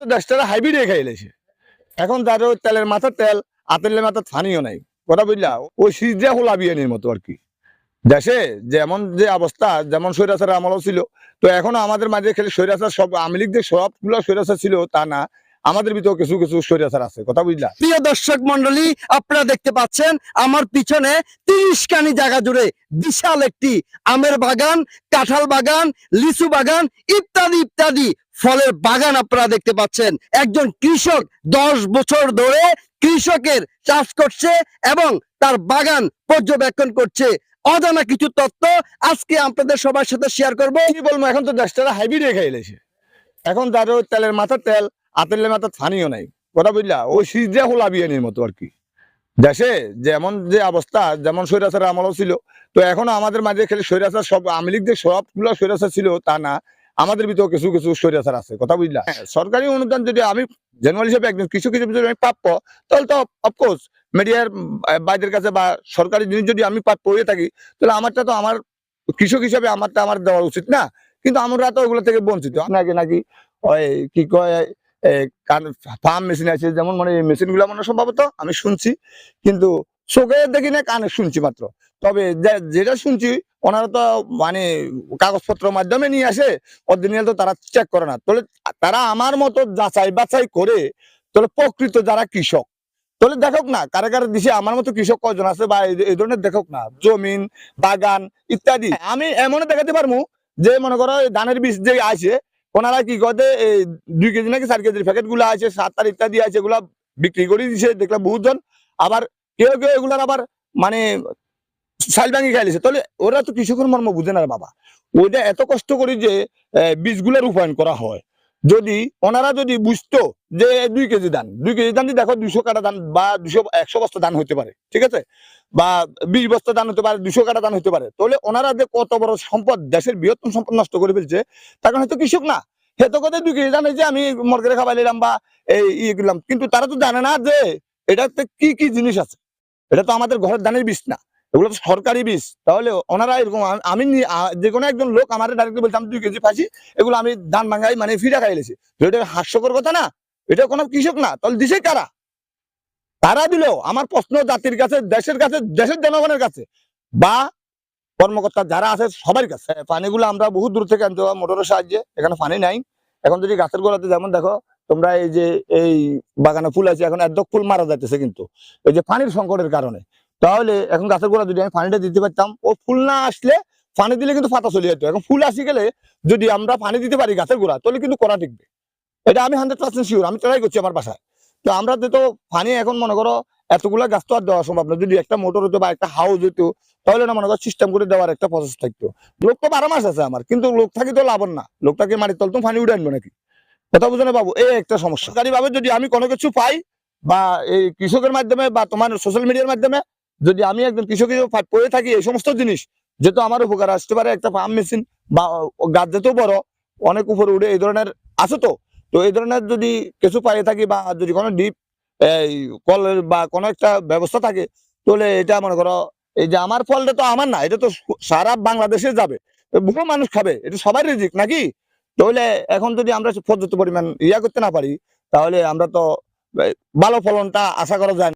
দেশটা হাইব্রিড খাই লেছে এখন তার তেলের মাথার তেল আতেলের মাথার ফানিও নাই। কথা বুঝলা? ওই সিজা হল আবিয়ানির মতো আর কি। দেশে যেমন যে অবস্থা, যেমন স্বৈরাচার আমলও ছিল, তো এখন আমাদের মাঝে খেলে স্বৈরাচার সব, আওয়ামী লীগদের সবগুলো স্বৈরাচার ছিল, তা না। আমাদের ভিতরে কিছু কিছু স্বৈরাচার আছে কথা বুঝলা? প্রিয় দর্শক মন্ডলী আপনারা দেখতে পাচ্ছেন আমার পিছনে তিরিশ কানি জায়গা জুড়ে বিশাল একটি আমের বাগান কাঁঠাল বাগান লিচু বাগান ইত্যাদি ইত্যাদি ফলের বাগান আপনারা দেখতে পাচ্ছেন। একজন কৃষক দশ বছর ধরে কৃষকের চাষ করছে এবং তার বাগান পর্যবেক্ষণ করছে। অজানা কিছু তথ্য আজকে আপনাদের সবার সাথে শেয়ার করব। কি বলব এখন তো দশটা হাইব্রিড লেছে। এখন তার তেলের মাথার তেল আতেলের মাথার ফানিও নাই। কথা বুঝলা? ওই সিজা হলা বিয়ানির মতো আর কি। দেশে যেমন যে অবস্থা যেমন স্বৈরাচার আমলও ছিল তো এখনও আমাদের মাঝে খেলে স্বৈরাচার সব আওয়ামী লীগদের সবগুলো স্বৈরাচার ছিল তা না আমাদের ভিতরে কিছু কিছু স্বৈরাচার আছে কথা বুঝলা? হ্যাঁ, সরকারি অনুদান যদি আমি জেনারেল হিসেবে একজন কৃষক হিসেবে যদি আমি প্রাপ্য তাহলে তো অফকোর্স মিডিয়ার বাইদের কাছে বা সরকারি জিনিস যদি আমি প্রাপ্য হয়ে থাকি তাহলে আমারটা তো আমার কৃষক হিসাবে আমারটা আমার দেওয়া উচিত না। কিন্তু আমরা তো ওগুলো থেকে বঞ্চিত। নাকি নাকি? ওই কি কয় ফার্ম মেশিন আছে, যেমন মানে মেশিনগুলো মানে সম্ভবত আমি শুনছি, কিন্তু চোখে দেখি না, কানে শুনছি মাত্র। তবে যেটা শুনছি, ওনারা তো মানে কাগজপত্র মাধ্যমে নিয়ে আসে অরিজিনাল তো তারা চেক করে না। তাহলে তারা আমার মতো যাচাই বাছাই করে, তাহলে প্রকৃত যারা কৃষক, তাহলে দেখক না, কারে কারে দিছে, আমার মতো কৃষক কজন আছে বা এই- এই ধরনের দেখক না। জমিন, বাগান, ইত্যাদি। আমি এমন দেখাতে পারব যে, মনে করো ধানের বীজ যে আছে ওনারা কি করে? এই দুই কেজি নাকি চার কেজির প্যাকেটগুলা আছে, সাত তার ইত্যাদি আছে, এগুলা বিক্রি করে দিছে, দেখলাম বহুজন আবার কেউ কেউ এগুলার আবার মানে সাইল ভাঙি খাইলেছে তাহলে ওরা তো কৃষকের মর্ম বুঝে না বাবা। ওইটা এত কষ্ট করি যে বীজগুলো রূপায়ণ করা হয়। যদি ওনারা যদি বুঝতো যে দুই কেজি দান দুই কেজি দিয়ে দেখো দুইশো কাটা দান বা দুশো একশো বস্তা দান হতে পারে, ঠিক আছে? বা বিশ বস্তা দান হতে পারে দুশো কাটা দান হতে পারে, তাহলে ওনারা যে কত বড় সম্পদ দেশের বৃহত্তম সম্পদ নষ্ট করে ফেলছে কারণ হয়তো কৃষক না। সে তো কথা দুই কেজি ধান যে আমি মর্গেরে খাবাই নিলাম বা এই ইয়ে করলাম, কিন্তু তারা তো জানে না যে এটাতে কি কি জিনিস আছে। এটা তো আমাদের ঘরের ধানের বীজ না। এগুলো তো সরকারি বীজ। তাহলে ওনারা এরকম আমি যে কোনো একজন লোক আমার ডাইরেক্ট বলতাম দুই কেজি ফাঁসি, এগুলো আমি ধান ভাঙাই মানে ফিরা খাইলেছি এটা হাস্যকর কথা না। এটা কোনো কৃষক না। তাহলে দিছে কারা? তারা দিল আমার প্রশ্ন জাতির কাছে, দেশের কাছে, দেশের জনগণের কাছে। বা কর্মকর্তা যারা আছে সবার কাছে। পানিগুলো আমরা বহু দূর থেকে আনতে মোটরের সাহায্যে। এখানে পানি নাই। এখন যদি গাছের গোড়াতে যেমন দেখো, তোমরা এই যে এই বাগানে ফুল আছে, এখন একদম ফুল মারা যাইতেছে কিন্তু। এই যে পানির সংকটের কারণে। তাহলে এখন গাছের গোড়া যদি আমি পানিটা দিতে পারতাম, ও ফুল না আসলে পানি দিলে কিন্তু পাতা চলে যেত। এখন ফুল আসি গেলে যদি আমরা পানি দিতে পারি গাছের গোড়া, তাহলে কিন্তু করা টিকবে। এটা আমি হান্ড্রেড পার্সেন্ট শিওর আমি ট্রাই করছি আমার বাসায়। তো আমরা তো পানি এখন মনে করো এতগুলা গাছ তো আর দেওয়া সম্ভব না, যদি একটা মোটর হতো বা একটা হাউস হতো তাহলে না মনে করো সিস্টেম করে দেওয়ার একটা প্রসেস থাকতো। লোক তো বারো মাস আছে আমার, কিন্তু লোক থাকি তো লাভ না। লোকটাকে মাটির তল তো পানি উঠে আনব নাকি? কথা বুঝো না বাবু, এই একটা সমস্যা। সরকারি ভাবে যদি আমি কোনো কিছু পাই, বা এই কৃষকের মাধ্যমে বা তোমার সোশ্যাল মিডিয়ার মাধ্যমে যদি আমি একজন কৃষক হিসেবে পড়ে থাকি এই সমস্ত জিনিস, যেহেতু আমার উপকার আসতে পারে একটা পাম্প মেশিন বা গাছ যেতেও বড়, অনেক উপরে উঠে এই ধরনের আছে তো। তো এই ধরনের যদি কিছু পাই থাকি বা যদি কোনো ডিপ এই কলের বা কোনো একটা ব্যবস্থা থাকে, তাহলে এটা মনে করো এই যে আমার ফলটা তো আমার না, এটা তো সারা বাংলাদেশে যাবে। বহু মানুষ খাবে, এটা সবাই রিজিক নাকি? তাহলে এখন যদি আমরা পর্যাপ্ত পরিমাণ ইয়া করতে না পারি, তাহলে আমরা তো ভালো ফলনটা আশা করা যায়।